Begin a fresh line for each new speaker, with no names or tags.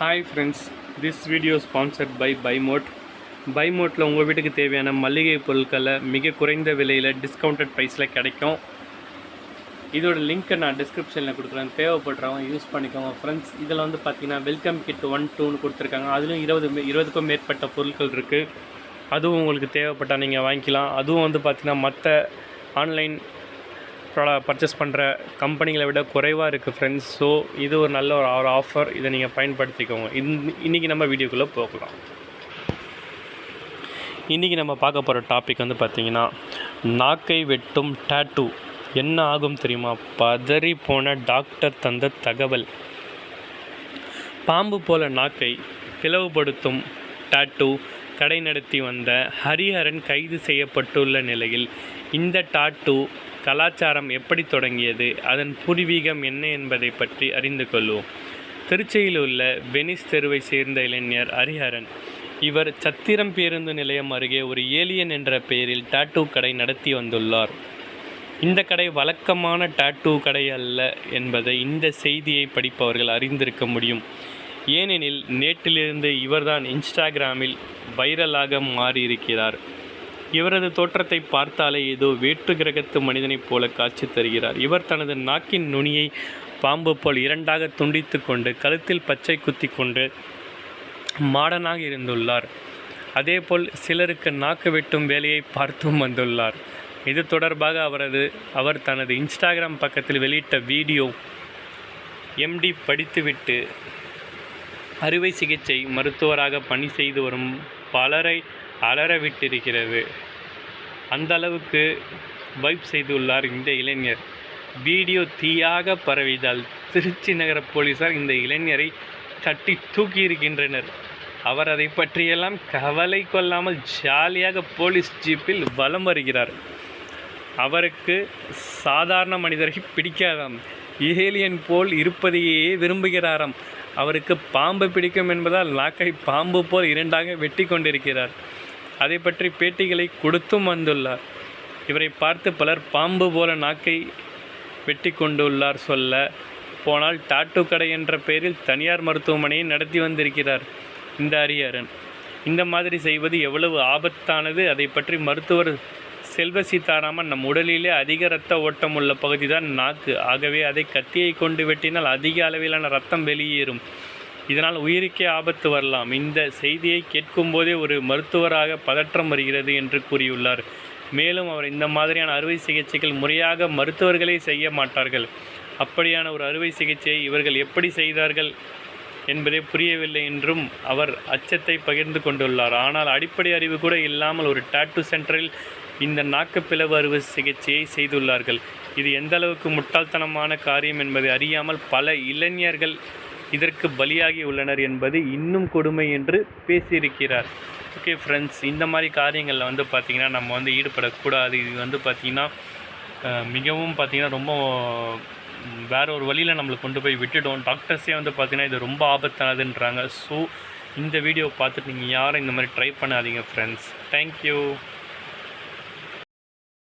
Hi friends this video sponsored by பைமோட் பைமோட்டில் உங்கள் வீட்டுக்கு தேவையான மளிகை பொருட்களை மிக குறைந்த விலையில் டிஸ்கவுண்டட் ப்ரைஸில் கிடைக்கும். இதோட லிங்க்கை நான் டிஸ்கிரிப்ஷனில் கொடுக்குறேன். தேவைப்படுறவங்க யூஸ் பண்ணிக்கோங்க ஃப்ரெண்ட்ஸ் இதில் வந்து பார்த்தீங்கன்னா வெல்கம் கிட் ஒன் டூன்னு கொடுத்துருக்காங்க. அதுலேயும் இருபது இருபதுக்கும் மேற்பட்ட பொருட்கள் இருக்குது அதுவும் உங்களுக்கு தேவைப்பட்டால் நீங்கள் வாங்கிக்கலாம். அதுவும் வந்து பார்த்திங்கன்னா மற்ற ஆன்லைன் ப்ராட பர்ச்சேஸ் பண்ணுற கம்பெனிகளை விட குறைவாக இருக்குது ஃப்ரெண்ட்ஸ் ஸோ இது ஒரு நல்ல ஒரு ஒரு ஆஃபர் இதை நீங்கள் பயன்படுத்திக்கோங்க. இன் இன்றைக்கி நம்ம வீடியோக்குள்ளே போகலாம். இன்றைக்கி நம்ம பார்க்க போகிற டாபிக் வந்து பார்த்திங்கன்னா நாக்கை வெட்டும் டாட்டூ என்ன ஆகும் தெரியுமா? பதறி போன டாக்டர் தந்த தகவல். பாம்பு போல நாக்கை பிளவுபடுத்தும் டாட்டூ கடை நடத்தி வந்த ஹரிஹரன் கைது செய்யப்பட்டுள்ள நிலையில் இந்த டாட்டூ கலாச்சாரம் எப்படி தொடங்கியது அதன் பூர்வீகம் என்ன என்பதை பற்றி அறிந்து கொள்வோம். திருச்சியில் உள்ள வெனிஸ் தெருவை சேர்ந்த இளைஞர் ஹரிஹரன் இவர் சத்திரம் பேருந்து நிலையம் அருகே ஒரு ஏலியன் என்ற பெயரில் டாட்டூ கடை நடத்தி வந்துள்ளார். இந்த கடை வழக்கமான டாட்டூ கடை அல்ல என்பதை இந்த செய்தியை படிப்பவர்கள் அறிந்திருக்க முடியும். ஏனெனில் நேற்றிலிருந்து இவர்தான் இன்ஸ்டாகிராமில் வைரலாக மாறியிருக்கிறார். இவரது தோற்றத்தை பார்த்தாலே ஏதோ வேற்று கிரகத்து மனிதனைப் போல காட்சி தருகிறார். இவர் தனது நாக்கின் நுனியை பாம்பு போல் இரண்டாக துண்டித்து கொண்டு கழுத்தில் பச்சை குத்தி கொண்டு மாடனாக இருந்துள்ளார். அதேபோல் சிலருக்கு நாக்கு வெட்டும் வேலையை பார்த்தும் வந்துள்ளார். இது தொடர்பாக அவரது அவர் தனது இன்ஸ்டாகிராம் பக்கத்தில் வெளியிட்ட வீடியோ எம்டி படித்துவிட்டு அறுவை சிகிச்சை மருத்துவராக பணி செய்து வரும் பலரை அலற விட்டிருக்கிறது. அந்த அளவுக்கு வைப் செய்துள்ளார் இந்த இளைஞர். வீடியோ தீயாக பரவிதால் திருச்சி நகர போலீசார் இந்த இளைஞரை தட்டி தூக்கியிருக்கின்றனர். அவர் அதை பற்றியெல்லாம் கவலை கொள்ளாமல் ஜாலியாக போலீஸ் ஜீப்பில் வலம் வருகிறார். அவருக்கு சாதாரண மனிதரை பிடிக்காதாம். ஏலியன் போல் இருப்பதையே விரும்புகிறாராம். அவருக்கு பாம்பு பிடிக்கும் என்பதால் நாக்கை பாம்பு போல் இரண்டாக வெட்டி கொண்டிருக்கிறார் அதை பற்றி பேட்டிகளை கொடுத்தும் வந்துள்ளார். இவரை பார்த்து பலர் பாம்பு போல நாக்கை வெட்டி கொண்டுள்ளார் சொல்ல போனால் டாட்டூ கடை என்ற பெயரில் தனியார் மருத்துவமனையை நடத்தி வந்திருக்கிறார் இந்த அரியரன். இந்த மாதிரி செய்வது எவ்வளவு ஆபத்தானது? அதை பற்றி மருத்துவர் செல்வ சீதாராமன் நம் உடலிலே அதிக இரத்த ஓட்டம் உள்ள பகுதி தான் நாக்கு. ஆகவே அதை கத்தியை கொண்டு வெட்டினால் அதிக அளவிலான ரத்தம் வெளியேறும். இதனால் உயிருக்கே ஆபத்து வரலாம். இந்த செய்தியை கேட்கும்போதே ஒரு மருத்துவராக பதற்றம் வருகிறது என்று கூறியுள்ளார். மேலும் அவர் இந்த மாதிரியான அறுவை சிகிச்சைகள் முறையாக மருத்துவர்களே செய்ய மாட்டார்கள். அப்படியான ஒரு அறுவை சிகிச்சையை இவர்கள் எப்படி செய்தார்கள் என்பதே புரியவில்லை என்றும் அவர் அச்சத்தை பகிர்ந்து கொண்டுள்ளார். ஆனால் அடிப்படை அறிவு கூட இல்லாமல் ஒரு டாட்டூ சென்டரில் இந்த நாக்கு பிளவு அறுவை சிகிச்சையை செய்துள்ளார்கள். இது எந்த அளவுக்கு முட்டாள்தனமான காரியம் என்பதை அறியாமல் பல இளைஞர்கள் இதற்கு பலியாகி உள்ளனர் என்பது இன்னும் கொடுமை என்று பேசியிருக்கிறார். ஓகே ஃப்ரெண்ட்ஸ் இந்த மாதிரி காரியங்களில் வந்து பார்த்திங்கன்னா நம்ம வந்து ஈடுபடக்கூடாது. இது வந்து பார்த்திங்கன்னா மிகவும் பார்த்திங்கன்னா ரொம்ப வேற ஒரு வழியில் நம்மளை கொண்டு போய் விட்டுடும் டாக்டர்ஸே வந்து பார்த்திங்கன்னா இது ரொம்ப ஆபத்தானதுன்றாங்க. ஸோ இந்த வீடியோ பார்த்துட்டு நீங்கள் யாரும் இந்த மாதிரி ட்ரை பண்ணாதீங்க ஃப்ரெண்ட்ஸ் தேங்க்யூ